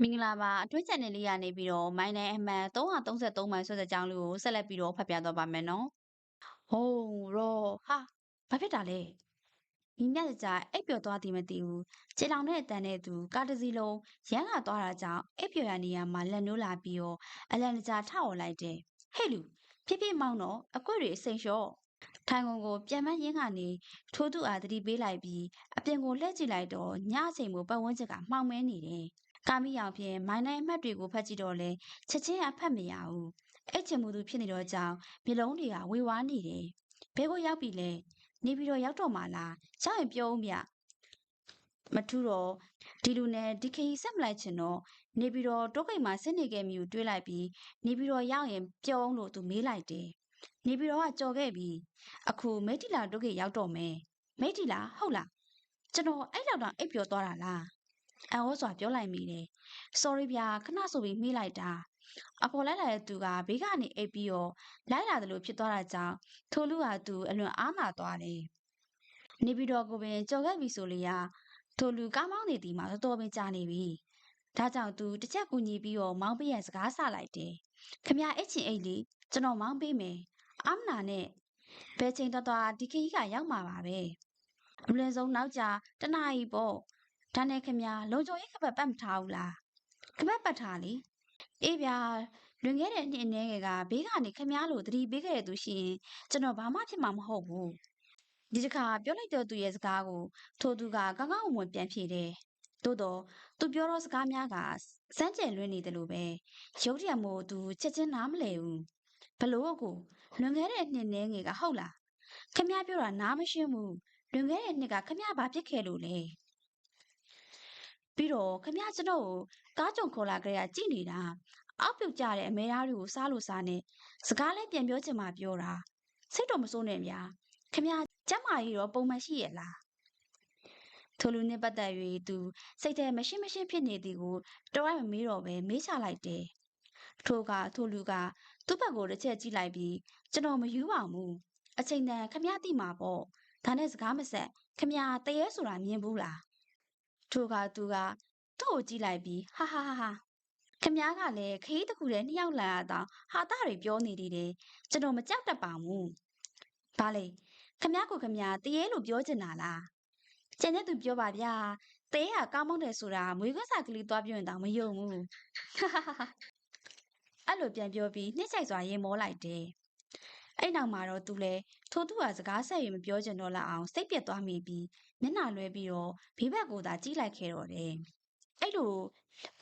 မင်္ဂလာပါအတွင်း channel လေးကနေပြီးတော့မိုင်းနိုင်အမှန်333မိုင်ဆွဲတဲ့ကြောင်းလေးကိုဆက်လက်ပြီးတော့ဖတ်ပြသွားပါမယ်နော်။ဟိုးရောဟာဘာဖြစ်တာလဲ။မိမြတ်ကြအိပ်ပျော်သွားသည်မသိဘူး။ခြေလောင်တဲ့အတန်နဲ့သူကားတစ်စီးလုံးရမ်းလာသွားတာကြောင့်အိပ်ပျော်ရနေရမှာလက်နိုးလာပြီးတော့အလန်တကြာထအော်လိုက်တယ်။ဟဲ့လူဖြည်းဖြည်းမောင်းတော့အကွက်တွေအစိမ်လျှော့ထိုင်ကုန်ကိုပြန်မရင်းကနေထိုးသူအားတတိပေးလိုက်ပြီးအပြင်ကိုလှည့်ကြည့်လိုက်တော့ညအချိန်ကိုပတ်ဝန်းကျင်ကမှောင်မဲနေတယ်။ ကာမိရောင်ဖြင့်မိုင်းနိုင်အမှတ်တွေကိုဖတ်ကြည့်တော့လဲချက်ချင်းအဖတ်မရဘူး။အဲ့ချင်မှုသူဖြစ်နေတော့ကြောင့်မျိုးလုံးတွေကဝေဝါးနေတယ်။ဘဲကိုရောက်ပြီလဲနေပြီးတော့ရောက်တော့မှလား။ရောက်ရင်ပြောဦးမြမထူတော့ဒီလူနဲ့ဒီခရီးဆက်မလိုက်ချင်တော့နေပြီးတော့တိုးကိတ်မှာဆင်းနေခဲ့မိကိုတွေးလိုက်ပြီးနေပြီးတော့ရောက်ရင်ပြောအောင်လို့သူမေးလိုက်တယ်။နေပြီးတော့ကကြော်ခဲ့ပြီ။အခုမိတီလာတိုးကိတ်ရောက်တော့မယ်။မိတီလာဟုတ်လား။ကျွန်တော်အဲ့လောက်တော့အိပ်ပျော်သွားတာလား။ အန်ဝတ်စွာပြောလိုက်မိတယ်။ sorry ဗျာခဏဆိုပြီးမေးလိုက်တာ။အပေါ်လိုက်လာတဲ့သူကဘေးကနေအိပ်ပြီးတော့လိုက်လာတယ်လို့ဖြစ်သွားတာကြောင့်ထိုလူကသူအလွန်အားနာသွားတယ်။နေပြီးတော့ကိုပင်ကြော်ခဲ့ပြီဆိုလေရာထိုလူကားမောင်းနေသည်မှာတော်တော်ပင်ကြာနေပြီ။ဒါကြောင့်သူတစ်ချက်ကူညီပြီးတော့မောင်းပေးရန်စကားဆလိုက်တယ်။ခမရအိတ်ချင်အိတ်လေးကျွန်တော်မောင်းပေးမယ်။အာမနာနဲ့ဘယ်ချိန်တော့တော့ဒီခကြီးကရောက်မှာပါပဲ။အလွန်ဆုံးနောက်ကြတနာ ਈ ပေါ့။ ဒါနဲ့ခမရလုံချုံရေးခပတ်ပတ်မထားဘူးလား။ခပတ်ပတ်ထားလေ။အေးဗျာလွန်ခဲ့တဲ့နှစ်အနည်းငယ်ကဘေးကနေခမရလို့သတိပေးခဲ့တဲ့သူရှိရင်ကျွန်တော်ဘာမှဖြစ်မှာမဟုတ်ဘူး။ဒီတစ်ခါပြောလိုက်တော့သူရဲ့စကားကိုထိုသူကကောင်းကောင်းဝင်ပြန်ဖြေတယ်။သို့တော့သူပြောတော့စကားများကစမ်းကြယ်လွင့်နေတယ်လို့ပဲရုပ်တရက်မို့သူချက်ချင်းနားမလဲဘူးဘလို့ကိုလွန်ခဲ့တဲ့နှစ်နည်းငယ်ကဟုတ်လားခမရပြောတာနားမရှင်းဘူးလွန်ခဲ့တဲ့နှစ်ကခမရဘာဖြစ်ခဲ့လို့လဲ ပြီးတော့ခမရကျွန်တော်ကိုကားကြုံခေါ်လာကြရကြည့်နေတာအောက်ပြုတ်ကြတဲ့အမေသားတွေကိုစားလို့စားနေစကားလည်းပြန်ပြောချင်မှပြောတာစိတ်တော့မစိုးနဲ့ဗျာခမရကျမ်းမာကြီးတော့ပုံမှန်ရှိရဲ့လားထိုလူနဲ့ပတ်သက်၍သူစိတ်ထဲမရှင်းမရှင်းဖြစ်နေသည်ကိုတော်ရမမေးတော့ပဲမေးချလိုက်တယ်ထိုကထိုလူကသူ့ဘက်ကိုတစ်ချက်ကြည့်လိုက်ပြီးကျွန်တော်မယူပါဘူးအချိန်တန်ခမရတိမှာပေါ့ဒါနဲ့စကားမဆက်ခမရတရေဆိုတာမြင်ဘူးလား ထိုအခါသူကသူ့ကိုကြည့်လိုက်ပြီးဟာဟာဟာဟာခမားကလည်းခရီးတစ်ခုတည်းနှစ်ယောက်လာတာဟာတာတွေပြောနေသေးတယ်ကျွန်တော်မကြောက်တတ်ပါဘူး။ဘာလဲခမားကိုခမားတရေလို့ပြောချင်တာလား။ကျန်တဲ့သူပြောပါဗျာ။တဲဟာကောင်းမွန်တယ်ဆိုတာမွေးခွန်းစာကလေးသွားပြောရင်တောင်မယုံဘူး။အဲ့လိုပြန်ပြောပြီးနှိမ့်ဆိုင်စွာရေမောလိုက်တယ်။ အဲ့နောက်မှာတော့သူလည်းထိုးသူဟာစကားဆက်ရင်မပြောချင်တော့လောက်အောင်စိတ်ပြက်သွားမိပြီးမျက်နှာလွှဲပြီးတော့ဘေးဘက်ကိုသာကြည့်လိုက်ခဲ့တော့တယ်အဲ့လို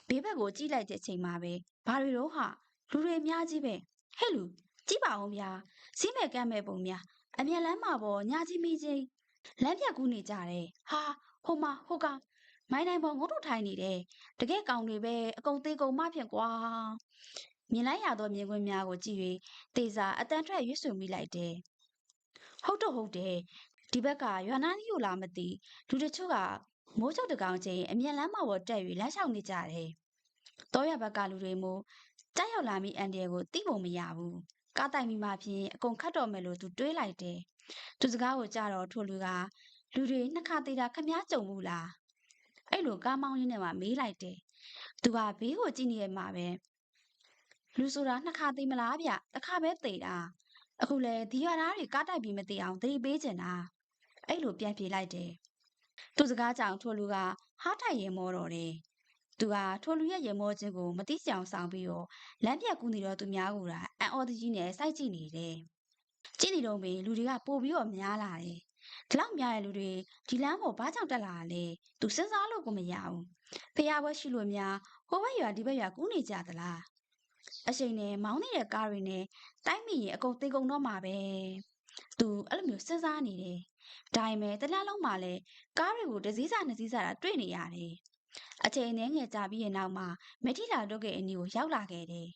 ဘေးဘက်ကိုကြည့်လိုက်တဲ့အချိန်မှာပဲဘာတွေတော့ဟာလူတွေအများကြီးပဲဟဲ့လူကြည့်ပါဦးဗျာစီးမဲ့ကမ်းမဲ့ပုံများအမြန်လမ်းမှာပေါ်ညာကြီးမိချင်းလမ်းပြကူးနေကြတယ်ဟာဟိုမှာဟိုကမိုင်းတိုင်းပေါ်ငုတ်ထုတ်ထိုင်နေတယ်တကယ်ကောင်တွေပဲအကုန်သေးကုန်မှဖြင့်ကွာ မြင်လိုက်ရသောမြင်ကွင်းများကိုကြည့်၍တေစာအတန်ထွက်ရွှေ့ဆွမိလိုက်တယ်ဟုတ်တော့ဟုတ်တယ်ဒီဘက်ကရွာနာကြီးကိုလာမသိလူတချို့ကမိုးချုပ်တကောင်ချင်းအမြန်လမ်းမပေါ်တက်၍လမ်းလျှောက်နေကြတယ်တောရဘက်ကလူတွေမို့ကြောက်ရောက်လာမိအန်ဒီယကိုသိဖို့မရဘူးကားတိုင်မိမှဖြင့်အကုန်ခတ်တော်မယ်လို့သူတွေးလိုက်တယ်သူစကားကိုကြတော့ထိုလူကလူတွေနှစ်ခါသေးတာခမားကြုံဘူးလားအဲ့လိုကားမောင်းရင်းနဲ့မှမေးလိုက်တယ်သူကဘေးကိုကြည့်နေရမှာပဲ လူဆိုတာနှစ်ခါသေးမလားဗျတစ်ခါပဲသေးတာအခုလေဒီရသားတွေကားတိုက်ပြီးမသေးအောင်သတိပေးချင်တာအဲ့လိုပြန်ပြေးလိုက်တယ်သူစကားကြောင့်ထိုလူကဟားထိုင်ရင်မောတော့တယ်သူကထိုလူရဲ့ရေမောခြင်းကိုမသိချအောင်ဆောင်ပြီးတော့လမ်းပြက်ကူးနေတော့သူများကအန်အော်တကြီးနဲ့စိုက်ကြည့်နေတယ်ကြည့်နေတော့ပဲလူတွေကပို့ပြီးတော့များလာတယ်ဒီလောက်များတဲ့လူတွေဒီလမ်းပေါ်ဘာကြောင့်တက်လာလဲသူစဉ်းစားလို့ကိုမရဘူးဖះဘွက်ရှိလို့များဟိုဘက်ရွာဒီဘက်ရွာကူးနေကြသလား အချိန်နဲ့မောင်းနေတဲ့ကားတွေနဲ့တိုက်မိရင်အကုန်သေကုန်တော့မှာပဲသူအဲ့လိုမျိုးစဉ်းစားနေတယ်ဒါပေမဲ့တလားလုံးမှာလဲကားတွေကိုတစ်စည်းစာနှစ်စည်းစာတာတွေ့နေရတယ်အချိန်နဲ့ငယ်ကြာပြီးရင်နောက်မှာမက်ထီလာတို့ကအနီကိုရောက်လာခဲ့တယ်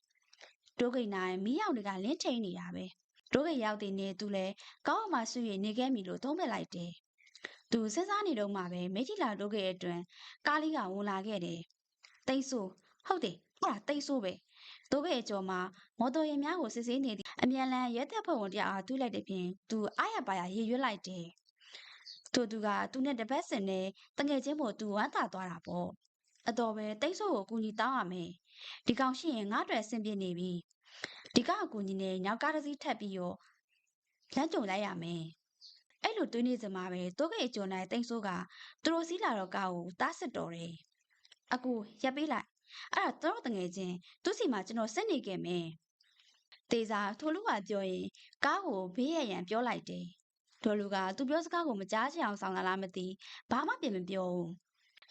တို့ကိနိုင်မီးရောင်တွေကလင်းထိန်နေတာပဲတို့ကရောက်တဲ့နေသူလဲကောင်းအောင်မှဆွေနေခဲ့ပြီလို့သုံးပစ်လိုက်တယ်သူစဉ်းစားနေတော့မှပဲမက်ထီလာတို့ရဲ့အတွင်ကားလေးကဝင်လာခဲ့တယ်တိတ်ဆိုးဟုတ်တယ်အဲ့ဒါတိတ်ဆိုးပဲ တို့ကရဲ့အကျော်မှာမော်တော်ယာဉ်များကိုစစ်ဆေးနေသည့်အမြန်လန်းရဲတပ်ဖွဲ့ဝင်တယောက်အားတွေးလိုက်တဲ့ပြင်သူအားရပါရရေရွတ်လိုက်တယ်။ထို့သူကသူနဲ့တပတ်စင်နဲ့တငယ်ချင်းပေါ်သူဝမ်းသာသွားတာပေါ့အတော်ပဲတိတ်ဆိုးကိုအကူကြီးတောင်းရမယ်ဒီကောင်ရှိရင်ငါ့အတွက်အဆင်ပြေနေပြီဒီကောင်အကူကြီးနဲ့နောက်ကားတစ်စီးထပ်ပြီးတော့လမ်းကြုံလိုက်ရမယ်အဲ့လိုတွေးနေစမှာပဲတိုးကိတ်အကျော်နိုင်တိတ်ဆိုးကသူတို့စီးလာတော့ကားကိုတားစစ်တော်တယ်အကူရပ်ပေးလိုက် အဲ့ဒါတော့တငယ်ချင်းသူစီမှာကျွန်တော်စက်နေခဲ့မယ်တေစာထိုလူကပြောရင်ကားကိုဘေးရရန်ပြောလိုက်တယ်ထိုလူကသူပြောစကားကိုမကြားချင်အောင်ဆောင်လာလားမသိဘာမှပြင်မပြောဘူး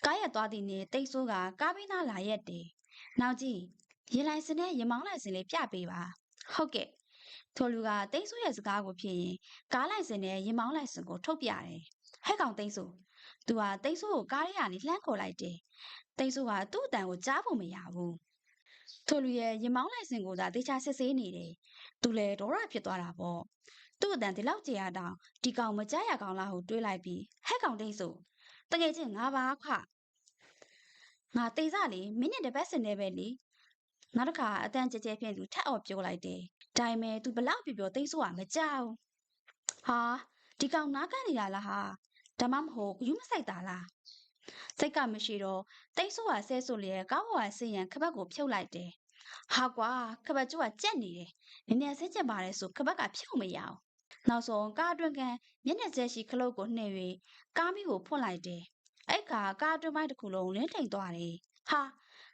ကားရက်သွားသည်နဲ့တိတ်ဆိုးကကားဘေးသားလာရက်တယ်နောက်ကြည့်ရင်လိုက်စနဲ့ရင်မောင်းလိုက်စင်လေးပြပေးပါဟုတ်ကဲ့ထိုလူကတိတ်ဆိုးရဲ့စကားကိုဖြစ်ရင်ကားလိုက်စင်နဲ့ရင်မောင်းလိုက်စင်ကိုထုတ်ပြတယ်ဟဲ့ကောင်တိတ်ဆိုး သူကတိတ်ဆိုးကိုကားထဲကနေလှမ်းခေါ်လိုက်တယ်တိတ်ဆိုးကသူ့အတန်ကိုကြားဖို့မရဘူးထိုလူရဲ့ရင်မောင်းလိုက်စင်ကိုသာတေချာစစ်ဆေးနေတယ်သူလည်းဒေါရဖြစ်သွားတာပေါ့သူ့အတန်ဒီလောက်ကြေရတောင်ဒီကောင်မကြားရကောင်လားဟုတွေးလိုက်ပြီးဟဲ့ကောင်တိတ်ဆိုးတကယ်ချင်းငါပါခွငါတေးစားလေမိနစ်တစ်ပတ်စင်နေပဲလေနောက်တစ်ခါအတန်ကြဲကြဲဖြင့်သူထပ်အောင်ပြောလိုက်တယ်ဒါပေမဲ့ तू ဘလောက်ပြောပြောတိတ်ဆိုးကမကြောက်ဟာဒီကောင်နားကန်နေတာလားဟာ ဒါမှမဟုတ်ယူမဆိုင်တာလားစိတ်ကမရှိတော့တိတ်ဆိုးကဆဲဆိုလျက်ကောင်းဝါဆင်းရန်ခပတ်ကိုဖြုတ်လိုက်တယ်ဟာကွာခပတ်ကျိုးကကြက်နေတယ်နည်းနည်းဆင်းကျင်ပါတယ်ဆိုခပတ်ကဖြုတ်မရအောင်နောက်ဆုံးကားအတွင်းကမျက်နှာကျက်ရှိခလုတ်ကိုနှဲ့၍ကားမီးကိုဖွင့်လိုက်တယ်အဲ့ကကားအတွင်းပိုင်းတစ်ခုလုံးလင်းထိန်သွားတယ်ဟာ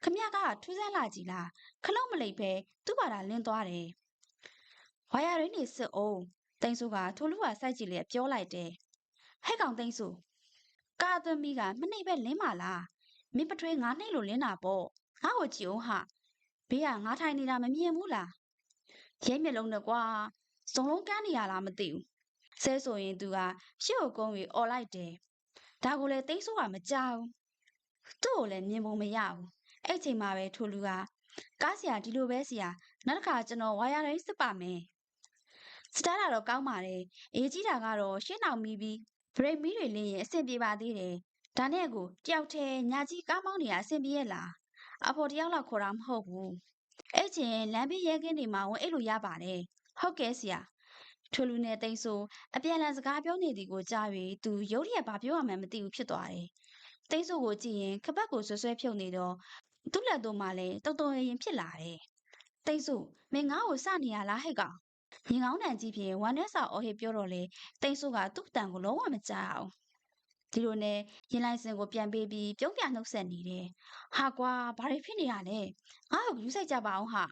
ခမရကထူးဆန်းလာကြည်လားခလုတ်မလိပ်ပဲသူ့ဘာသာလင်းသွားတယ်ဝါယာရင်းနေစစ်အောင်တိန်စုကထိုလူကစိုက်ကြည့်လျက်ပြောလိုက်တယ် ဟဲ့ကောင်တိန်စုကာသွမီကမနှိပ်ပဲလင်းပါလားမင်းပထွေးငါနှိပ်လို့လင်းတာပေါ့ငါ့ကိုကြည့်အောင်ဟာဘေးကငါထိုင်နေတာမမြင်ဘူးလားရဲမျက်လုံးနဲ့ကွာစုံလုံးကန်းနေရလားမသိဘူးဆဲဆိုရင်သူကရှေ့ကိုကုန်းပြီးអော်လိုက်တယ်ဒါကိုလည်းတိတ်ဆိုးကမကြောက်သူ့ကိုလည်းမြင်ပုံမရဘူးအဲ့ချိန်မှာပဲထိုလူကကားဆရာဒီလိုပဲဆရာနောက်တစ်ခါကျွန်တော်ဝါယာရိတ်စစ်ပါမယ်စတားတာတော့ကောင်းပါတယ်အေးကြီးတာကတော့ရှင်းအောင်မီပြီး ဘရိတ်မီတွေလင်းရင်အဆင်ပြေပါသေးတယ်ဒါနဲ့ကိုတယောက်တည်းညာကြီးကားမောင်းနေရအဆင်ပြေရဲ့လားအဖော်တယောက်လောက်ခေါ်တာမဟုတ်ဘူးအဲ့ချင်းလမ်းဘေးရဲကင်းတွေမှာဝင်အဲ့လိုရပါတယ်ဟုတ်ကဲ့ဆရာထိုလူနဲ့တိန်ဆိုအပြန်လန်စကားပြောနေသည်ကိုကြား၍သူရုတ်ရက်ဘာပြောရမှန်းမသိဘူးဖြစ်သွားတယ်တိန်ဆိုကိုကြည့်ရင်ခပတ်ကိုဆွဆွဲဖြုတ်နေတော့သူ့လက်တို့မှလည်းတုံတုံရင်ဖြစ်လာတယ်တိန်ဆိုမင်းငါ့ကိုစနေရလားဟဲ့ကောင် ငင်ကောင်းတန်ကြီးဖြင့်ဝမ်းနဲ့စာအော်ဟစ်ပြောတော့လေတိန်ဆိုကသူ့တန်ကိုလုံးဝမကြောက်အောင်ဒီလိုနဲ့ရင်လိုက်စင်ကိုပြန်ပေးပြီးပြုံးပြနှုတ်ဆက်နေတယ်ဟာကွာဘာတွေဖြစ်နေရလဲငါ့ကိုယူဆိုင်ကြပါအောင်ဟာ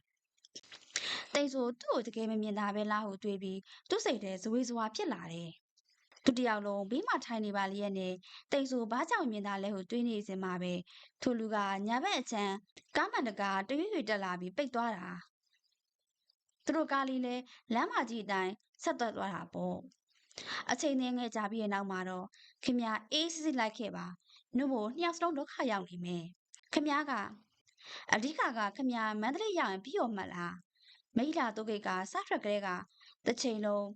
တိတ်ဆိုသူ့ကိုတကယ်မမြင်တာပဲလားဟုတွေးပြီးသူ့စိတ်ထဲဇဝေဇဝါဖြစ်လာတယ်သူတယောက်လုံးဘေးမှာထိုင်နေပါလျက်နဲ့တိတ်ဆိုဘာကြောင့်မြင်တာလဲဟုတွေးနေစင်မှာပဲထိုလူကညာဘက်အချမ်းကားမှန်တကာတရွေ့ရွေ့တက်လာပြီးပိတ်သွားတာ သူတို့ကားလေးလဲလမ်းမကြီးအတိုင်းဆက်သွက်သွားတာပေါ့အချိန်ငယ်ငယ်ကြာပြီးတဲ့နောက်မှာတော့ခင်ဗျာအေးစစ်စစ်လိုက်ခဲ့ပါနှုတ်ဖို့နှစ်ယောက်စလုံးဒုက္ခရောက်နေမယ်ခင်ဗျားကအဓိကကခင်ဗျာမန္တလေးရောက်ရင်ပြီးရောမှလားမိလာတုတ်ကိတ်ကစထွက်ကလေးကတစ်ချိန်လုံး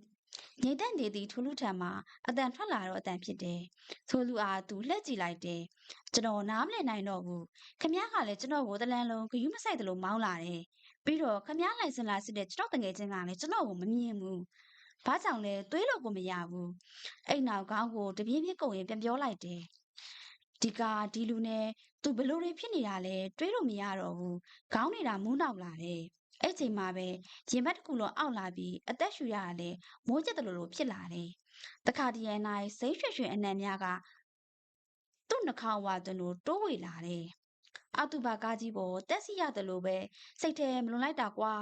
ငိမ့်တက်နေသည့်ထိုလူထံမှာအတန်ထွက်လာတော့အတန်ဖြစ်တယ်။ထိုလူအားသူလှည့်ကြည့်လိုက်တယ်။ကျွန်တော်နားမလည်နိုင်တော့ဘူး။ခမည်းကလည်းကျွန်တော်ကိုတလန်းလုံးဂယုမဆိုင်တယ်လို့မောင်းလာတယ်။ ပြီးတော့ခမည်းလိုက်စင်လာစစ်တဲ့ကျွန်တော်တငယ်ချင်းကလည်းကျွန်တော်ကိုမမြင်ဘူး။ဘာကြောင့်လဲတွေးလို့ကိုမရဘူး။အဲ့နောက်ခေါင်းကိုတပြင်းပြင်းကုန်ရင်ပြန်ပြောလိုက်တယ်။ဒီကဒီလူနဲ့သူဘလို့တွေဖြစ်နေတာလဲတွေးလို့မရတော့ဘူး။ခေါင်းနေတာမူးနောက်လာတယ်။အဲ့ချိန်မှာပဲရင်ဘတ်တစ်ခုလုံးအောက်လာပြီးအသက်ရှူရတာလေမိုးကျက်တယ်လို့လို့ဖြစ်လာတယ်။တခါတည်းရနိုင်စိတ်ရွှေရွှေအနံ့များကသူ့နှာခေါင်းဝါသွန်းလို့တိုးဝေလာတယ်။ အတူပါကားကြီးပေါ်တက်စီရတယ်လို့ပဲစိတ်ထဲမလွန်လိုက်တာကွာ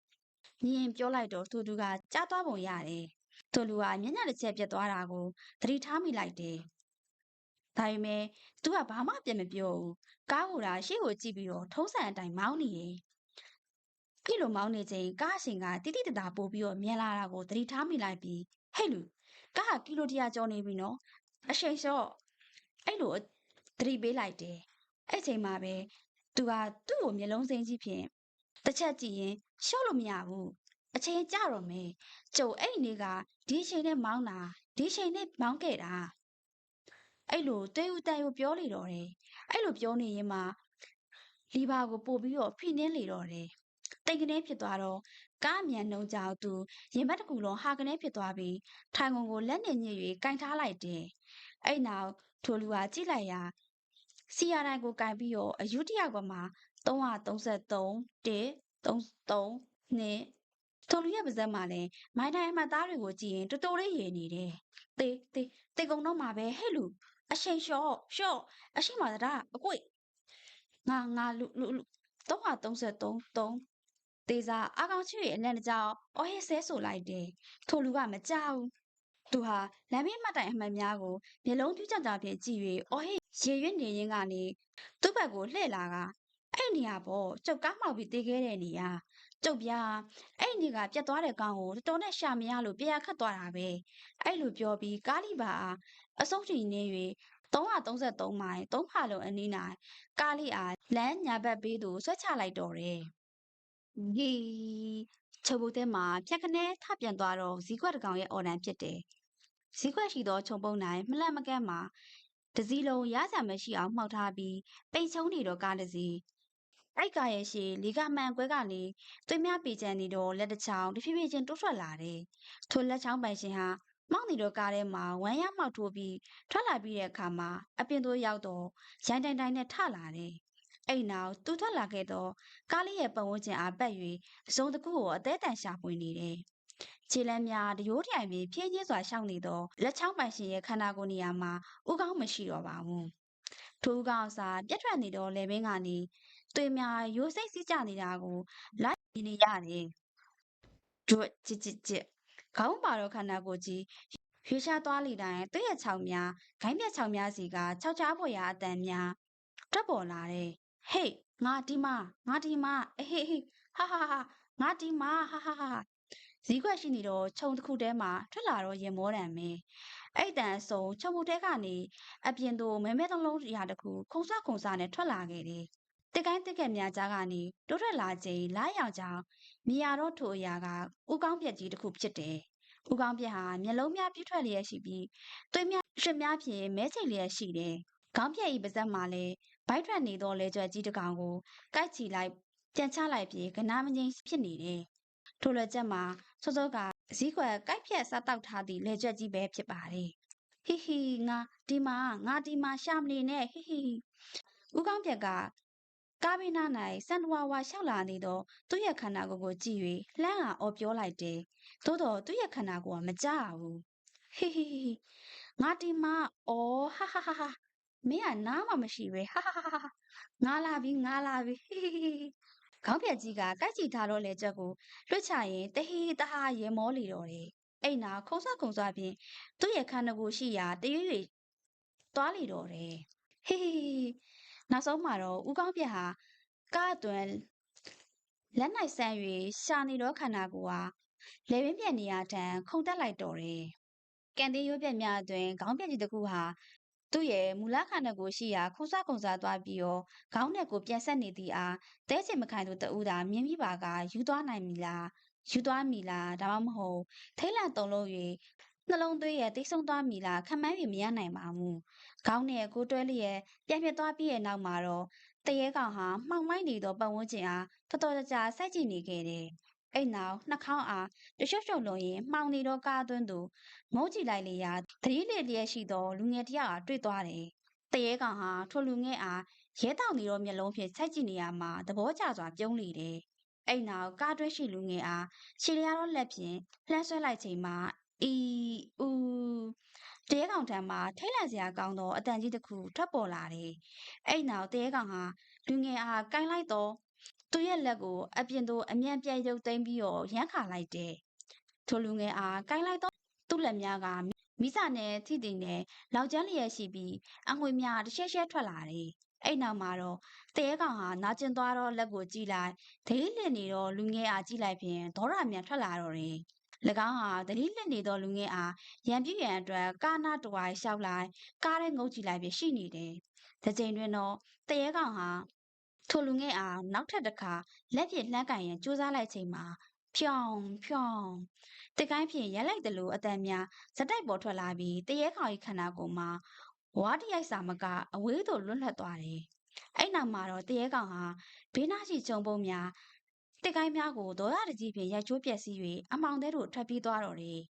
။ညင်ပြောလိုက်တော့သူတူကကြားသွားပုံရတယ်။သူလူကမျက်နှာတစ်ချက်ပြတ်သွားတာကိုသတိထားမိလိုက်တယ်။ဒါပေမဲ့သူကဘာမှပြန်မပြောဘူး။ကားကိုသာရှေ့ကိုကြည့်ပြီးတော့ထုံးစံအတိုင်းမောင်းနေတယ်။အဲ့လိုမောင်းနေချိန်ကားအရှင်ကတိတိတသားပို့ပြီးတော့မြန်လာတာကိုသတိထားမိလိုက်ပြီးဟဲ့လူကားကကီလိုတရာကျော်နေပြီနော်အရှိန်လျှော့အဲ့လိုသတိပေးလိုက်တယ် အဲ့ချိန်မှာပဲသူကသူ့ကိုမျက်လုံးစိမ်းကြီးဖြင့်တစ်ချက်ကြည့်ရင်ရှော့လို့မရဘူးအချိန်ကြတော့မယ်ကျုပ်အဲ့နေကဒီချိန်နဲ့မောင်းတာဒီချိန်နဲ့မောင်းခဲ့တာအဲ့လိုတွေးဦးတန်ကိုပြောလေတော့တယ်အဲ့လိုပြောနေရင်မှလီဘာကိုပို့ပြီးတော့ဖိနှင်းလေတော့တယ်တိတ်ကနေဖြစ်သွားတော့ကားမြန်နှုံကြောက်သူရင်ဘတ်တစ်ခုလုံးဟာကနေဖြစ်သွားပြီးထိုင်ကုန်ကိုလက်နဲ့ညှစ်၍ကင်ထားလိုက်တယ်။အဲ့နောက်ထိုလူဟာကြည့်လိုက်ရာ စီယာတိုင်းကိုကင်ပြီးတော့အယူတယောက်ကမှ333 1 33နှစ်ထိုလူရဲ့ပါဇက်မှာလည်းမိုင်းတိုင်းအမှတ်သားတွေကိုကြည့်ရင်တော်တော်လေးရည်နေတယ်တေးတေးတေကုံတော့မှာပဲဟဲ့လူအရှိန်လျှော့လျှော့အရှိမသဒါအကွေ့ငါငါလူလူလူ333 3တေးစားအကောင်ချွေအနက်တကြောင်အော်ဟစ်ဆဲဆိုလိုက်တယ်ထိုလူကမကြောက်သူဟာလမ်းမေးမှတ်တိုင်အမှတ်များကိုမျက်လုံးပြူးကြကြဖြင့်ကြည့်၍အော်ဟစ် ရေရွံ့နေရင်းကနေသူ့ဘက်ကိုလှည့်လာကအဲ့နေရာပေါ့ကျုပ်ကားမှောက်ပြီးတေးခဲ့တဲ့နေရာကျုပ်ပြအဲ့ဒီကပြတ်သွားတဲ့ကောင်ကိုတော်တော်နဲ့ရှာမရလို့ပြရခတ်သွားတာပဲအဲ့လိုပြောပြီးကားလီပါအားအစုံထီနေ၍333မိုင်3ဖာလုံးအနီး၌ကားလီအားလမ်းညာဘက်ဘေးသို့ဆွဲချလိုက်တော့တယ်ဂီချုပ်ဖို့တဲ့မှာဖြက်ခနဲထပြန်သွားတော့ဇီကွက်တကောင်ရဲ့အော်ဒန်ဖြစ်တယ်ဇီကွက်ရှိသောခြုံပုံ၌မလန့်မကန့်မှာ တစည်းလုံးရစရာမရှိအောင်မှောက်ထားပြီးပိတ်ချုံနေတော့ကားတစ်စီးအဲ့ကားရဲ့ရှေ့လီကမှန်ကွဲကနေသွေးများပေချန်နေတော့လက်တစ်ချောင်းတဖြည်းဖြည်းချင်းတိုးထွက်လာတယ်။ထိုလက်ချောင်းပိုင်ရှင်ဟာမောက်နေတော့ကားထဲမှာဝမ်းရမောက်ထိုးပြီးထွက်လာပြီးတဲ့အခါမှာအပြင်သို့ရောက်တော့ရိုင်းတိုင်တိုင်နဲ့ထလာတယ်။အဲ့နောက်သူထွက်လာခဲ့တော့ကားလေးရဲ့ပတ်ဝန်းကျင်အားပတ်၍အစုံတစ်ခုကိုအသေးတန်ရှာဖွေနေတယ်။ ခြေလမ်းများတရိုးထိုင်ပြီးဖြည်းချင်းစွာရှောင်နေတော့လက်ချောင်းပိုင်ရှင်ရဲ့ခန္ဓာကိုယ်နေရာမှာဥကောင်းမရှိတော့ပါဘူး။ထိုးကောင်းစာပြတ်ထွက်နေတော့လေဘင်းကနေသွေးများရိုးစိတ်စီးကြနေတာကိုလိုက်မြင်နေရတယ်။ဒွတ်ကြစ်ကြစ်ကြစ်ခေါင်းပါတော့ခန္ဓာကိုယ်ကြီးရွှေရှားသွားလေတိုင်းသူ့ရဲ့ခြောက်များဂိုင်းပြက်ခြောက်များစီကခြောက်ချားဖွယ်ရာအတန်များတက်ပေါ်လာတယ်။ဟေးငါဒီမှာငါဒီမှာအဟေးဟေးဟာဟာဟာငါဒီမှာဟာဟာဟာ ဇီးခွက်ရှိနေတော့ခြုံတစ်ခုထဲမှာထွက်လာတော့ရင်မောတံပဲအဲ့တန်အစုံခြုံမှုတဲကနေအပြင်သို့မဲမဲသုံးလုံးရာတစ်ခုခုံစခုံစနဲ့ထွက်လာခဲ့တယ်တစ်ကိုင်းတစ်ကက်များကြားကနေတိုးထွက်လာချိန်လားရောင်ကြောင်မြရာတော့ထိုအရာကဥကောင်းပြက်ကြီးတစ်ခုဖြစ်တယ်ဥကောင်းပြက်ဟာမျက်လုံးများပြည့်ထွက်လျက်ရှိပြီးသွေးများရွှေများဖြင့်မဲချိတ်လျက်ရှိတယ်ခေါင်းပြက်ဤပါဇက်မှာလည်းဘိုက်ထွက်နေသောလေကြွက်ကြီးတစ်ကောင်ကိုကိုက်ချီလိုက်ပြန်ချလိုက်ပြီးကနားမငိမ့်ဖြစ်နေတယ်ထိုလွယ်ချက်မှာ စောစောကဇီးခွက်ကိုက်ဖြက်စားတောက်ထားသည့်လေကြွက်ကြီးပဲဖြစ်ပါတယ်ဟီဟီငါဒီမှာငါဒီမှာရှာမနေနဲ့ဟီဟီဦးကောင်းပြက်ကကားဘေးနား၌စန်တဝါဝါလျှောက်လာနေသောသူ့ရဲ့ခန္ဓာကိုယ်ကိုကြည့်၍လှမ်းအားအော်ပြောလိုက်တယ်။သို့တော့သူ့ရဲ့ခန္ဓာကိုယ်ကမကြဘူး။ဟီဟီဟီငါဒီမှာအော်ဟာဟာဟာဟာမင်းကနားမှမရှိပဲဟာဟာဟာငါလာပြီငါလာပြီဟီဟီဟီ ခေါင်းပြက်ကြီးကကိုက်ချီထားတော့လေချက်ကိုလွတ်ချရင်တဟီတဟာရေမောလေတော့တယ်။အိမ်နာခုံးဆော့ခုံဆော့ဖြင့်သူ့ရဲ့ခန္ဓာကိုယ်ရှိရာတရွေ့ရွေ့သွားလေတော့တယ်။ဟေးဟေးနောက်ဆုံးမှာတော့ဦးကောင်းပြက်ဟာကားအတွင်လက်နိုင်ဆန်း၍ရှာနေတော့ခန္ဓာကိုယ်ဟာလေပင်ပြက်နေရထံခုန်တက်လိုက်တော့တယ်။ကန်သေးရိုးပြက်များအတွင်ခေါင်းပြက်ကြီးတစ်ခုဟာ သူ့ရဲ့မူလခန္ဓာကိုယ်ရှိရာခုံစကုံစားသွားပြီးတော့ခေါင်းနဲ့ကိုပြန်ဆက်နေသည့်အားတဲချင်မခိုင်သူတဦးသာမြင်မိပါကယူသွားနိုင်မည်လားယူသွားမည်လားဒါမှမဟုတ်ထိတ်လန့်တုံလို့၍နှလုံးသွေးရဲ့တိတ်ဆုံးသွားမည်လားခံမှန်း၍မရနိုင်ပါဘူးခေါင်းနဲ့ကိုတွဲလျက်ပြန်ပြတ်သွားပြီးရဲ့နောက်မှာတော့တရေကောင်ဟာမှောင်မိုက်နေသောပတ်ဝန်းကျင်အားတော်တော်ကြာကြာစိုက်ကြည့်နေခဲ့တယ် အဲ့နောက်နှာခေါင်းအားတရွှွှွလုံးရင်မှောင်နေတော့ကားသွင်းသူငုံးကြည့်လိုက်လေရာသတိလေလျက်ရှိသောလူငယ်တစ်ယောက်အားတွေ့သွားတယ်။တရေကောင်ဟာထိုလူငယ်အားရဲတောင်နေတော့မျက်လုံးဖြင့်စိုက်ကြည့်နေရမှာသဘောကျစွာပြုံးလေတယ်။အဲ့နောက်ကားတွဲရှိလူငယ်အားခြေလျားတော့လက်ဖြင့်လှမ်းဆွဲလိုက်ချိန်မှာအီဦးတရေကောင်ထံမှာထိတ်လန့်စရာကောင်းသောအတန်ကြီးတစ်ခုထွက်ပေါ်လာတယ်။အဲ့နောက်တရေကောင်ဟာလူငယ်အားကိုင်းလိုက်တော့ သူ့ရဲ့လက်ကိုအပြင်သို့အမြန်ပြန်ရုပ်သိမ်းပြီးတော့ရမ်းခါလိုက်တယ်။ထိုလူငယ်အားကိုင်းလိုက်တော့သူ့လက်များကမိစာနဲ့ထိတိနဲ့လောက်ကျန်းလျက်ရှိပြီးအငွေများတစ်ချက်ချက်ထွက်လာတယ်။အဲ့နောက်မှာတော့တရေကောင်ဟာနာကျင်သွားတော့လက်ကိုကြည့်လိုက်ဒလေးလစ်နေတော့လူငယ်အားကြည့်လိုက်ဖြင့်ဒေါရမြန်ထွက်လာတော့တယ်။၎င်းဟာဒလေးလစ်နေသောလူငယ်အားရံပြည့်ရန်အတွက်ကာနာတဝိုင်လျှောက်လိုက်ကားထဲငုတ်ကြည့်လိုက်ပြီးရှိနေတယ်။ဒီချိန်တွင်တော့တရေကောင်ဟာ ထိုလူငယ်အားနောက်ထပ်တစ်ခါလက်ဖြင့်လှမ်းကန်ရန်ကြိုးစားလိုက်ချိန်မှာဖြောင်ဖြောင်တကိုင်းဖြင့်ရက်လိုက်တယ်လို့အတန်များဇက်တိုက်ပေါ်ထွက်လာပြီးတရေခေါင်၏ခန္ဓာကိုယ်မှာဝါတရိုက်စာမကအဝေးသို့လွတ်လပ်သွားတယ်။အဲ့နောက်မှာတော့တရေကောင်ဟာဘေးနားရှိကြုံပုံများတကိုင်းများကိုဒေါရတကြီးဖြင့်ရိုက်ချိုးပြက်စီး၍အမောင်တဲသို့ထွက်ပြေးသွားတော့တယ်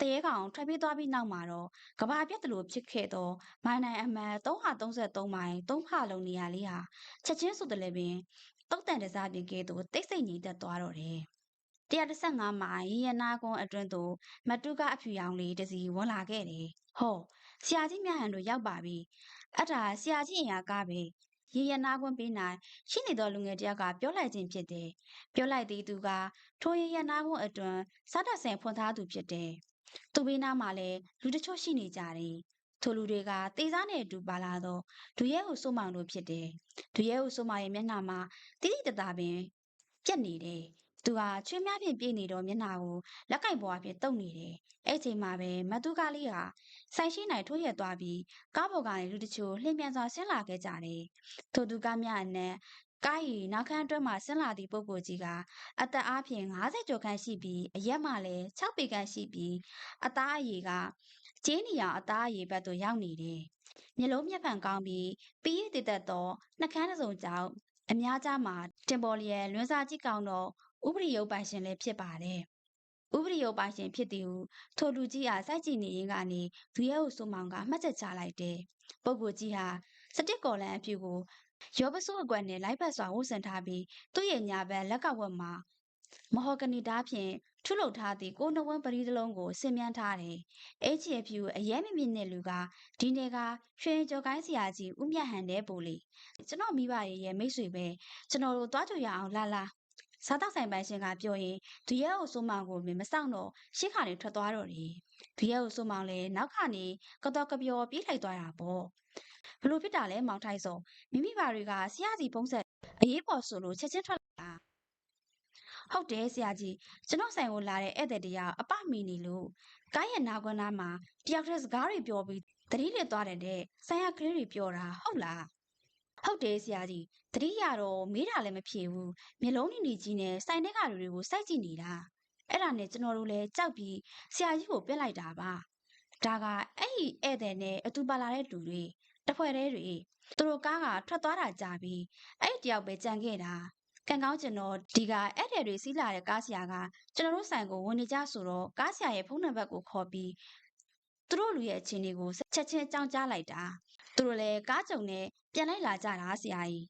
တရေကောင်ထွက်ပြေးသွားပြီးနောက်မှာတော့ကဘာပြက်တလို့ဖြစ်ခဲ့သောမိုင်နိုင်အမှန်333မိုင်3ဖလုံးနေရာလေးဟာချက်ချင်းဆိုတယ်လည်းပင်တုတ်တန်တစားပြင်ကဲ့သို့တိတ်ဆိတ်ငြိမ်သက်သွားတော့တယ်115မိုင်ရရနာကွန်အတွင်းသို့မတုကအဖြူရောင်လေးတစ်စီဝင်လာခဲ့တယ်ဟောဆရာကြီးမြဟန်တို့ရောက်ပါပြီအဲ့ဒါဆရာကြီးအင်အားကားပဲရေရနာကွန်းပေးနိုင်ရှိနေသောလူငယ်တယောက်ကပြောလိုက်ခြင်းဖြစ်တယ်ပြောလိုက်သည်သူကထိုရေရနာကွန်းအတွင်းစားတတ်ဆင်ဖွင့်ထားသူဖြစ်တယ် သူဘေးနားမှာလည်းလူတချို့ရှိနေကြတယ်ထိုလူတွေကတေးစားနဲ့အတူပါလာတော့ဒူရဲကိုစိုးမောင်တို့ဖြစ်တယ်ဒူရဲကိုစိုးမောင်ရဲ့မျက်နှာမှာတိတိတသားပင်ပြက်နေတယ်သူကချွေးများဖြင့်ပြေးနေတော့မျက်နှာကိုလက်ကင်ပေါ်အဖြစ်တုပ်နေတယ်အဲ့ချိန်မှာပဲမတူကားလေးဟာဆိုင်ရှိနိုင်ထိုးရက်သွားပြီးကားပေါ်ကနေလူတချို့လှည့်မြန်စွာဆင်းလာခဲ့ကြတယ်ထိုသူကားများအနက် ကားရီနောက်ခန်းအတွင်းမှာဆင်းလာသည့်ပုဂ္ဂိုလ်ကြီးကအသက်အားဖြင့်50ကျော်ခန့်ရှိပြီးအရက်မှလည်း6ပေခန့်ရှိပြီးအသားအရည်ကကျင်းနေအောင်အသားအရည်ဘက်သို့ရောက်နေတယ်။မျက်လုံးမျက်ဖန်ကောင်းပြီးပြီးရည်တည်သက်သောနှကန်းတစ်စုံကြောင့်အများကြားမှာတင်ပေါ်လျက်လွန်စာကြည့်ကောင်းသောဥပရိယုတ်ပိုင်ရှင်လည်းဖြစ်ပါတယ်။ဥပရိယုတ်ပိုင်ရှင်ဖြစ်သည်ဟုထိုလူကြီးအားစိုက်ကြည့်နေရင်းကနေဒူရဲဟုဆိုမောင်ကမှတ်ချက်ချလိုက်တယ်။ပုဂ္ဂိုလ်ကြီးဟာစတစ်ကော်လန်အဖြူကို ရောပစိုးအကွက်နဲ့လိုက်ပတ်စွာဝှဆင်ထားပြီးသူ့ရဲ့ညာဘက်လက်ကဝက်မှာမဟော်ဂနီဓာတ်ဖြင့်ထုလုပ်ထားသည့်ကိုနှဝန်းပရိသလုံးကိုဆင်မြန်းထားတယ်။အဲ့ချီအဖြူအရဲမမြင့်တဲ့လူကဒီနေ့ကရွှေကြော်ကိုင်းဆရာကြီးဦးမြတ်ဟန်တဲ့ပူလေကျွန်တော်မိဘရဲ့ရဲ့မိတ်ဆွေပဲကျွန်တော်တို့သွားကြရအောင်လာလာစားတော့ဆိုင်ပိုင်ရှင်ကပြောရင်ဒီရဲကိုစိုးမောင်ကိုမမဆောင်တော့ရှေ့ခါနေထွက်သွားတော့တယ်ဒီရဲကိုစိုးမောင်လည်းနောက်ခါနေကတော့ကပြောပြေးလိုက်သွားတာပေါ့ ဘလို့ဖြစ်တာလဲမောင်ထိုက်စုံမိမိဘာတွေကဆရာစီဖုံးဆက်အရေးပေါ်ဆိုလို့ချက်ချင်းထွက်လာဟုတ်တယ်ဆရာကြီးကျွန်တော်ဆိုင်ကိုလာတဲ့ဧည့်သည်တရားအပမီနေလို့ကားရဲ့နာကွန်းသားမှာတယောက်တည်းစကားတွေပြောပြီးတတိလက်သွားတယ်တဲ့ဆိုင်ရကလေးတွေပြောတာဟုတ်လားဟုတ်တယ်ဆရာကြီးတတိရတော့မေးတာလည်းမဖြေဘူးမျက်လုံးနေနေကြီးနဲ့စိုင်တဲ့ကလူတွေကိုစိုက်ကြည့်နေတာအဲ့ဒါနဲ့ကျွန်တော်တို့လည်းကြောက်ပြီးဆရာကြီးကိုပြစ်လိုက်တာပါဒါကအဲ့ဒီဧည့်သည်နဲ့အတူပါလာတဲ့လူတွေ တဖွဲ့တည်းတွေသူတို့ကားကထွက်သွားတာကြာပြီးအဲ့ဒီတယောက်ပဲကြံခဲ့တာကံကောင်းကျွန်တော်ဒီကဧည့်သည်တွေစီးလာတဲ့ကားဆရာကကျွန်တော်တို့ဆိုင်ကိုဝင်နေကြဆိုတော့ကားဆရာရဲ့ဖုန်းနံပါတ်ကိုခေါ်ပြီးသူတို့လူရဲ့အခြေအနေကိုချက်ချင်းအကြောင်းကြားလိုက်တာသူတို့လည်းကားကြုံနဲ့ပြန်လိုက်လာကြတာဆရာကြီး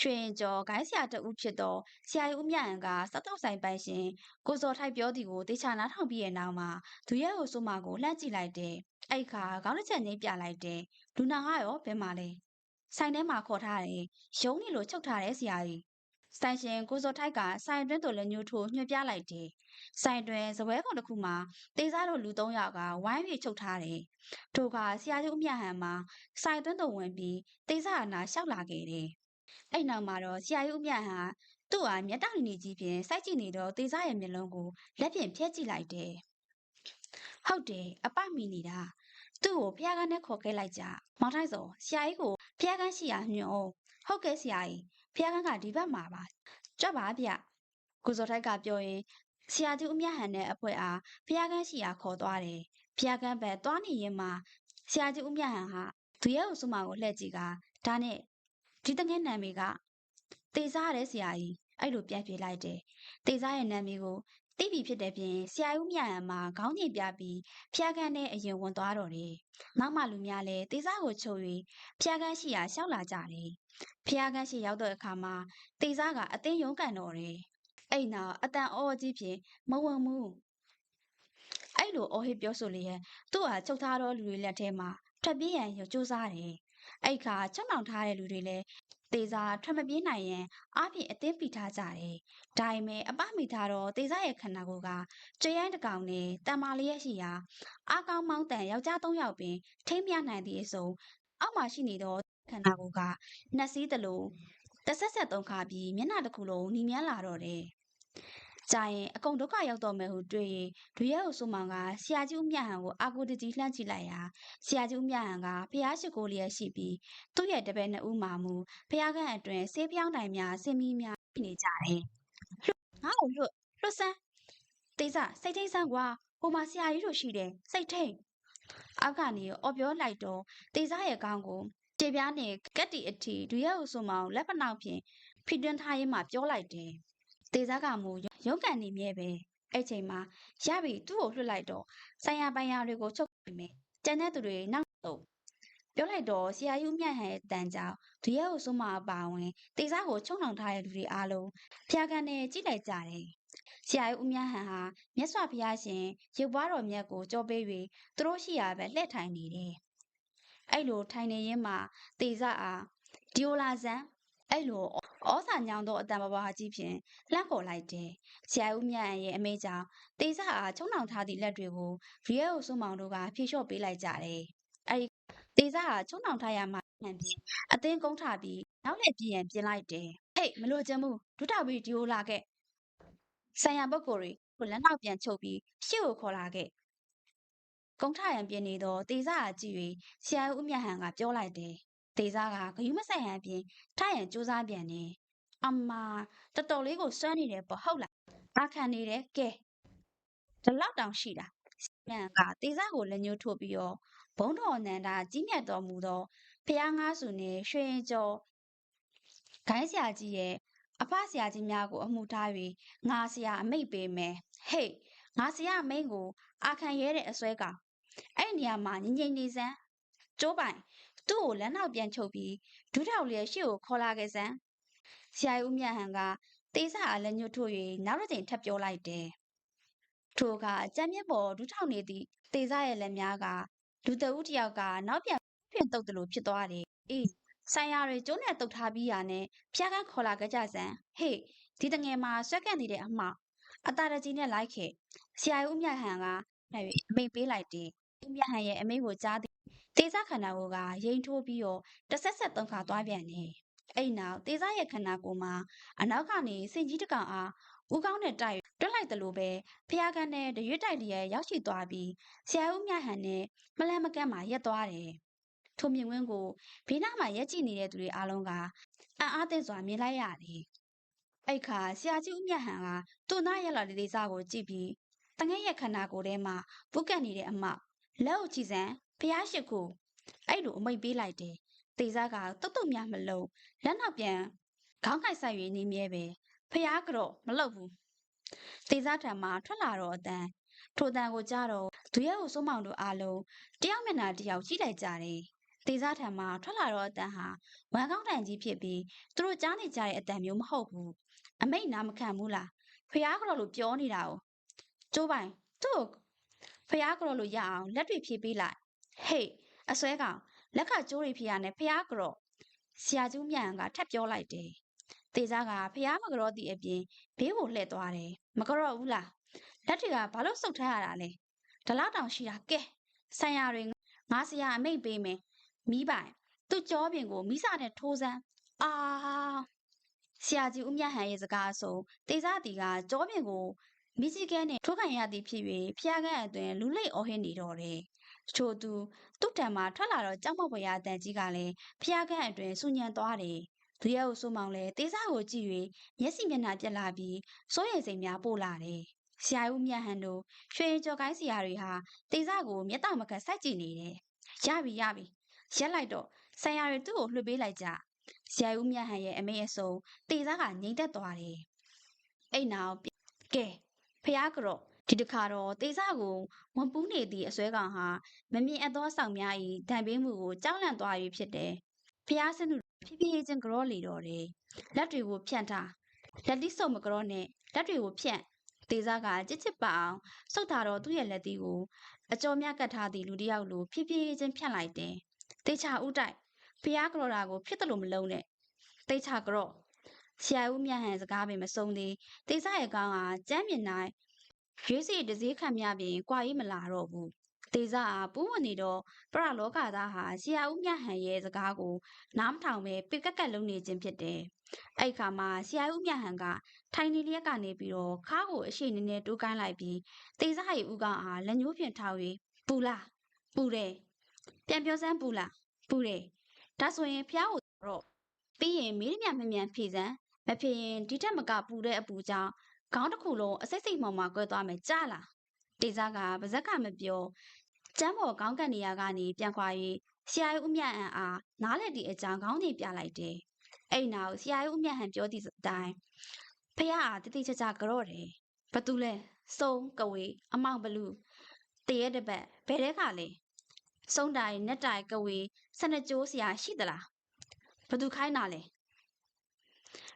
ရွှေရင်ကျော်ဂိုင်းဆရာတဦးဖြစ်သောဆရာကြီးဦးမြတ်အန်ကစက်တော့ဆိုင်ပိုင်ရှင်ကိုစောထိုက်ပြောသည်ကိုတေချာနားထောင်ပြီးရဲ့နောက်မှာသူရဲ့ကိုဆိုမာကိုလှမ်းကြည့်လိုက်တယ်။အဲ့ခါခေါင်းတစ်ချက်ငိမ့်ပြလိုက်တယ်။လူနာကရောဘယ်မှာလဲ။ဆိုင်ထဲမှာခေါ်ထားတယ်။ရုံးနေလို့ချုပ်ထားတယ်ဆရာကြီး။ဆိုင်ရှင်ကိုစောထိုက်ကဆိုင်တွင်းသို့လည်းညှို့ထိုးညွှန်ပြလိုက်တယ်။ဆိုင်တွင်စပွဲကောင်တစ်ခုမှာတေးစားတို့လူ၃ယောက်ကဝိုင်းပြီးချုပ်ထားတယ်။ထိုကဆရာကြီးဦးမြတ်ဟန်မှာဆိုင်တွင်းသို့ဝင်ပြီးတေးစားအနာလျှောက်လာခဲ့တယ်။ အဲ့နောက်မှာတော့ဆရာကြီးဦးမြတ်ဟာသူ့အားမျက်တောင်နေကြီးဖြင့်စိုက်ကြည့်နေတော့တေစားရဲ့မျက်လုံးကိုလက်ဖြင့်ဖျက်ကြည့်လိုက်တယ်။ဟုတ်တယ်အပမီနေတာသူ့ကိုဖျားကန်းနဲ့ခေါ်ခဲ့လိုက်ကြ။မောင်ထိုက်စောဆရာကြီးကိုဖျားကန်းရှိရာညွှန်အောင်ဟုတ်ကဲ့ဆရာကြီးဖျားကန်းကဒီဘက်မှာပါ။ကြွပါဗျ။ကိုစောထိုက်ကပြောရင်ဆရာကြီးဦးမြတ်ဟန်နဲ့အဖွဲအားဖျားကန်းရှိရာခေါ်သွားတယ်။ဖျားကန်းဘက်သွားနေရင်မှဆရာကြီးဦးမြတ်ဟန်ဟာသူရဲ့ဥစုမကိုလှည့်ကြည့်ကဒါနဲ့ ဒီတငယ်နာမည်ကတေစားရဲဆရာကြီးအဲ့လိုပြန်ပြေးလိုက်တယ်တေစားရဲ့နာမည်ကိုသိပြီဖြစ်တဲ့ပြင်ဆရာဦးမြရံမှာခေါင်းကြီးပြပြီးဖျားကန်းနဲ့အရင်ဝင်သွားတော့တယ်နောက်မှလူများလည်းတေစားကိုချုပ်၍ဖျားကန်းရှိရာရှောက်လာကြတယ်ဖျားကန်းရှိရောက်တဲ့အခါမှာတေစားကအသင်းရုံးကန်တော့တယ်အဲ့နောက်အတန်အော်ကြီးဖြင့်မဝင်ဘူးအဲ့လိုအော်ဟစ်ပြောဆိုလျက်သူ့ဟာချုပ်ထားသောလူတွေလက်ထဲမှာထွက်ပြေးရန်ကြိုးစားတယ် အဲ့ခါချက်နှောင်ထားတဲ့လူတွေလည်းတေစာထွက်မပြေးနိုင်ရင်အားဖြင့်အသင်းပိထားကြတယ်။ဒါပေမဲ့အပမိထားတော့တေစာရဲ့ခန္ဓာကိုယ်ကကြရိုင်းတကောင်နဲ့တန်မာလေးရရှိရာအာကောင်းမောင်းတန်ယောက်ျား၃ယောက်ပင်ထိမ့်မြနိုင်သည့်အစုံအောက်မှာရှိနေသောခန္ဓာကိုယ်ကနှက်စည်းတလို့တဆက်ဆက်သုံးခါပြီးမျက်နှာတစ်ခုလုံးညီမြန်းလာတော့တယ်။ ကြာရင်အကုန်ဒုက္ခရောက်တော့မယ်ဟုတွေးရင်ဒွေရဲကိုဆိုမောင်ကဆရာကြီးဦးမြတ်ဟန်ကိုအာကိုတကြီးလှမ်းကြည့်လိုက်ရာဆရာကြီးဦးမြတ်ဟန်ကဖះရှိခိုးလျက်ရှိပြီးသူ့ရဲ့တပည့်နှစ်ဦးမှာမူဖះခန့်အတွင်ဆေးပြောင်းတိုင်များဆင်းမီးများနေကြတယ်။ငါ့ကိုလွတ်လွတ်စမ်းတေးစစိတ်ထိန်ဆန်းကွာဟိုမှာဆရာကြီးတို့ရှိတယ်စိတ်ထိန်အောက်ကနေအော်ပြောလိုက်တော့တေးစားရဲ့ကောင်းကိုတေပြားနဲ့ကက်တီအထီဒွေရဲကိုဆိုမောင်လက်ပနောက်ဖြင့်ဖိတွန်းထားရင်မှပြောလိုက်တယ်။ တေစားကမူရုံးကန်နေမြဲပဲအဲ့ချိန်မှာရပြီသူ့ကိုလွှတ်လိုက်တော့ဆိုင်ရာပိုင်ယာတွေကိုချုပ်ပြီးမယ်ကျန်တဲ့သူတွေနောက်တော့ပြောလိုက်တော့ဆရာကြီးဦးမြတ်ဟန်ရဲ့တန်ကြောင်ဒူရဲကိုစွမအပါဝင်တေစားကိုချုံနှောင်ထားတဲ့လူတွေအားလုံးဖျားကန်နဲ့ကြည့်လိုက်ကြတယ်ဆရာကြီးဦးမြတ်ဟန်ဟာမြတ်စွာဘုရားရှင်ရုပ်ပွားတော်မြတ်ကိုကြောပေး၍သူတို့ရှိရာပဲလှည့်ထိုင်နေတယ်အဲ့လိုထိုင်နေရင်းမှာတေစားအားဒီယိုလာဇန် အဲ့လိုဩစာညောင်းသောအတန်ဘဘဟာကြီးဖြင့်လှမ်းခေါ်လိုက်တယ်ဆရာဦးမြတ်ရဲ့အမေကြောင့်တေစာအားချုံနှောင်ထားသည့်လက်တွေကိုရီယဲကိုစွမောင်တို့ကဖြေလျှော့ပေးလိုက်ကြတယ်အဲဒီတေစာဟာချုံနှောင်ထားရမှမှန်ပြီးအသင်းကုန်းထပြီးနောက်လက်ပြင်းရင်ပြင်လိုက်တယ်ဟေးမလို့ချင်ဘူးဒုထောက်ပြီးဒီကိုလာခဲ့ဆိုင်ရပုဂ္ဂိုလ်တွေကိုလက်နောက်ပြန်ချုပ်ပြီးရှေ့ကိုခေါ်လာခဲ့ကုန်းထရန်ပြင်းနေတော့တေစာဟာကြည့်၍ဆရာဦးမြတ်ဟန်ကပြောလိုက်တယ် တေစာကဂယုမဆိုင်ဟန်ပြင်ထရန်စူးစမ်းပြန်နေအမတော်တော်လေးကိုစွမ်းနေတယ်ပေါ့ဟုတ်လားဘာခံနေတယ်ကဲဒီလောက်တောင်ရှိတာညံကတေစာကိုလက်ညှိုးထိုးပြီးတော့ဘုံတော်နန္ဒာကြီးမြတ်တော်မူသောဖျားငါးစုနှင့်ရွှေရင်ကျော်ဂိုင်းဆရာကြီးရဲ့အဖဆရာကြီးများကိုအမှုထား၍ငါဆရာအမိတ်ပေးမယ်ဟေ့ငါဆရာအမိတ်ကိုအာခံရဲတဲ့အစွဲကောင်အဲ့ဒီနေရာမှာငင်ငင်နေစမ်းကျိုးပိုင် သူ့ကိုလက်နောက်ပြန်ချုပ်ပြီးဒူးထောက်လေးရှေ့ကိုခေါ်လာခဲ့စမ်းဆရာဦးမြတ်ဟန်ကတေးစာအလက်ညှို့ထိုး၍နောက်တစ်ချိန်ထပ်ပြောလိုက်တယ်ထိုကကြမ်းမြက်ပေါ်ဒူးထောက်နေသည့်တေးစာရဲ့လက်များကလူတဦးတစ်ယောက်ကနောက်ပြန်ပြင်တုတ်တယ်လို့ဖြစ်သွားတယ်အေးဆိုင်ရာတွေကျုံးနဲ့တုတ်ထားပြီးရနဲ့ဖျားကန်းခေါ်လာကြကြစမ်းဟေးဒီတငယ်မှာဆွက်ကန့်နေတဲ့အမအတာတကြီးနဲ့လိုက်ခဲ့ဆရာဦးမြတ်ဟန်ကနိုင်၍အမိတ်ပေးလိုက်တယ်ဦးမြတ်ဟန်ရဲ့အမိတ်ကိုကြားသ ည်တေးစာခန္ဓာကိုယ်ကရိန်ထိုးပြီးတော့တစ်ဆက်ဆက်သုံးခါသွားပြန်တယ်အဲ့နောက်တေးစားရဲ့ခန္ဓာကိုယ်မှာအနောက်ကနေစင်ကြီးတစ်ကောင်အားဦးကောင်းနဲ့တိုက်တွက်လိုက်တယ်လို့ပဲဖျားကန်နဲ့တရွတ်တိုက်လျက်ရောက်ရှိသွားပြီးဆရာဦးမြဟန်နဲ့မလန်မကန့်မှာရက်သွားတယ်။ထိုမြင့်ဝင်းကိုဘေးနားမှာရက်ကြည့်နေတဲ့သူတွေအားလုံးကအံ့အားသင့်စွာမြင်လိုက်ရတယ်။အဲ့ခါဆရာကြီးဦးမြဟန်ကသူ့သားရက်လာတဲ့ဒေသကိုကြည့်ပြီးတငယ်ရဲ့ခန္ဓာကိုယ်ထဲမှာပုတ်ကတ်နေတဲ့အမလက်အုပ်ချီစံ ဖျားရှိခိုအဲ့လိုအမိတ်ပေးလိုက်တယ်။တေစားကတုတ်တုတ်များမလုံးလက်နောက်ပြန်ခေါင်းကိုက်ဆိုင်၍နေမြဲပဲဖျားကတော့မလုပ်ဘူးတေစားထံမှထွက်လာတော့အတန်ထိုတန်ကိုကြားတော့ဒူရဲကိုစိုးမောင်တို့အားလုံးတယောက်မျက်နှာတယောက်ကြည့်လိုက်ကြတယ်တေစားထံမှထွက်လာတော့အတန်ဟာဝမ်ကောင်းတန်ကြီးဖြစ်ပြီးသူတို့ကြားနေကြတဲ့အတန်မျိုးမဟုတ်ဘူးအမိတ်နာမခံဘူးလားဖျားကတော့လို့ပြောနေတာ哦ကျိုးပိုင်သူ့ဖျားကတော့လို့ရအောင်လက်တွေဖြည့်ပေးလိုက် ဟေးအစွဲကောင်လက်ကကျိုးတွေဖြည့်ရနဲ့ဖျားကတော့ဆရာကျူးမြန်ကထပ်ပြောလိုက်တယ်။တေစားကဖျားမကြောသည့်အပြင်ဘေးကိုလှည့်သွားတယ်။မကြောဘူးလား။လက်တွေကဘာလို့စုပ်ထားရတာလဲ။ဒလောက်တောင်ရှိတာကဲဆိုင်ရာတွေငါဆရာအမိတ်ပေးမယ်။မိပိုင်သူ့ကြောပြင်ကိုမိစနဲ့ထိုးစမ်းအာဆရာကြီးဦးမြတ်ဟန်ရဲ့စကားအဆိုတေစားတီကကြောပြင်ကိုမိကြီးကဲနဲ့ထိုးခံရသည်ဖြစ်၍ဖျားကန်းအတွင်လူလိတ်အော်ဟစ်နေတော့တယ်။ ချို့သူသူ့တံမှာထွက်လာတော့ကြောက်မောက်ပွေရအတန်ကြီးကလည်းဖျားကန်းအတွင်ဆူညံသွားတယ်။သူရဲကိုစိုးမောင်လည်းတေးစားကိုကြည့်၍မျက်စိမျက်နှာပြက်လာပြီးစိုးရိမ်စိမ်များပို့လာတယ်။ဆရာဦးမြတ်ဟန်တို့ရွှေကြော်ကိုင်းစီယာတွေဟာတေးစားကိုမျက်တောင်မကစိုက်ကြည့်နေတယ်။ရပြီရပြီရက်လိုက်တော့ဆရာတွေသူ့ကိုလွှတ်ပေးလိုက်ကြ။ဆရာဦးမြတ်ဟန်ရဲ့အမေအစုံတေးစားကငိမ့်သက်သွားတယ်။အဲ့နောက်ကဲဖះကတော့ ဒီတစ်ခါတော့တေးစားကိုဝန်ပူးနေသည့်အစွဲကောင်ဟာမမြင်အပ်သောဆောင်များ၏ဒဏ်ပေးမှုကိုကြောက်လန့်သွား၍ဖြစ်တယ်။ဖះစနုဖြည်းဖြည်းချင်းကြောလေတော့တယ်။လက်တွေကိုဖြန့်ထားလက်တိစုပ်မကြောနဲ့လက်တွေကိုဖြန့်တေးစားကချစ်ချစ်ပအောင်စုပ်ထားတော့သူ့ရဲ့လက်သီးကိုအကျော်မြကတ်ထားသည့်လူတစ်ယောက်လိုဖြည်းဖြည်းချင်းဖြန့်လိုက်တယ်။တေချာဥတိုက်ဖះကလော်တာကိုဖြစ်တယ်လို့မလုံးနဲ့တေချာကြော့ဆရာဦးမြတ်ဟန်စကားပင်မဆုံးသေးတေးစားရဲ့ကောင်းဟာကျမ်းမြင်နိုင် ရွေးစီတစည်းခံများပြင်ကြွာရေးမလာတော့ဘူးတေဇာအားပူးဝင်နေတော့ပရလောကသားဟာဆရာဦးမြတ်ဟန်ရဲ့စကားကိုနားမထောင်ပဲပိကက်ကက်လုံးနေခြင်းဖြစ်တယ်။အဲ့ခါမှာဆရာဦးမြတ်ဟန်ကထိုင်နေလျက်ကနေပြီးတော့ခါးကိုအရှိနေနေတိုးကိုင်းလိုက်ပြီးတေဇာရဲ့ဦးကောင်အားလက်ညှိုးဖြင့်ထောက်၍ပူလားပူတယ်ပြန်ပြောစမ်းပူလားပူတယ်ဒါဆိုရင်ဖျားကိုတော့ပြီးရင်မေးမြမမြန်ဖြေစမ်းမဖြစ်ရင်ဒီထက်မကပူတဲ့အပူကြောင့် ခေါင်းတစ်ခုလုံးအစိတ်စိတ်မှောင်မှကွဲသွားမယ်ကြားလားတေစားကပါဇက်ကမပြောကျမ်းပေါ်ခေါင်းကန်နေရကနေပြန်ခွာ၍ဆရာကြီးဦးမြတ်အန်အားနားလက်ဒီအကြောင်းခေါင်းတင်ပြလိုက်တယ်အဲ့နောက်ဆရာကြီးဦးမြတ်ဟန်ပြောသည့်အတိုင်းဖះအားတတိချာချာကြော့တယ်ဘသူလဲစုံကဝေအမောင်ဘလူတရဲတပတ်ဘယ်တဲ့ခါလဲစုံတိုင်နက်တိုင်ကဝေစနကြိုးစရာရှိသလားဘသူခိုင်းတာလဲ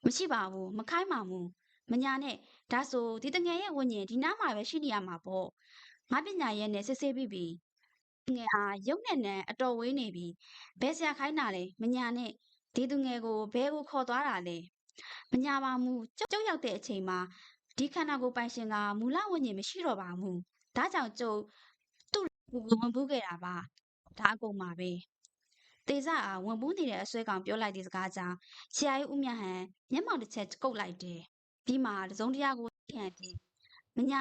မရှိပါဘူးမခိုင်းပါဘူးမညာနဲ့ ဒါဆိုဒီတငယ်ရဲ့ဝิญဉ်ဒီနားမှာပဲရှိနေရမှာပေါ့ငါပညာရဲ့နဲ့စစ်ဆေးပြီးပြီငယ်ဟာရုပ်နဲ့နဲ့အတော်ဝေးနေပြီဘယ်ဆရာခိုင်းတာလဲမညာနဲ့ဒီသူငယ်ကိုဘယ်ကိုခေါ်သွားတာလဲမညာပါမူကျုပ်ကျုပ်ရောက်တဲ့အချိန်မှာဒီခန္ဓာကိုယ်ပိုင်ရှင်ကမူလဝိညာဉ်မရှိတော့ပါဘူး။ဒါကြောင့်ကျုပ်သူ့ကိုဝန်ပူးခဲ့တာပါ။ဒါအကုန်ပါပဲ။တေဇာအားဝန်ပူးနေတဲ့အဆွဲကောင်ပြောလိုက်တဲ့စကားကြောင့်ဆရာကြီးဦးမြတ်ဟန်မျက်မှောက်တစ်ချက်ကုတ်လိုက်တယ်။ ပြီးမှတစုံတရာကိုခံတယ်။မညာ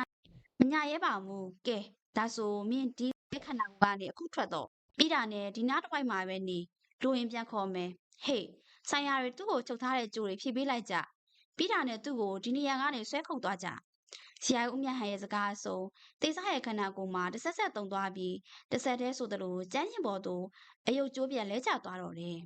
မညာရဲပါဘူး။ကဲဒါဆိုမင်းဒီခန္ဓာကိုယ်ကနေအခုထွက်တော့ပြီးတာနဲ့ဒီနားတစ်ပိုက်မှာပဲနေလူရင်ပြန်ခေါ်မယ်။ဟေးဆိုင်ရာတွေသူ့ကိုချုပ်ထားတဲ့ကြိုးတွေဖြည့်ပေးလိုက်ကြ။ပြီးတာနဲ့သူ့ကိုဒီနေရာကနေဆွဲခုတ်သွားကြဆရာကြီးဦးမြတ်ဟန်ရဲ့စကားအစုံတေးစားရဲ့ခန္ဓာကိုယ်မှာတစ်ဆက်ဆက်တုံသွားပြီးတစ်ဆက်တည်းဆိုသလိုကျန်းရင်ပေါ်သို့အယုတ်ကျိုးပြန်လဲကျသွားတော့တယ်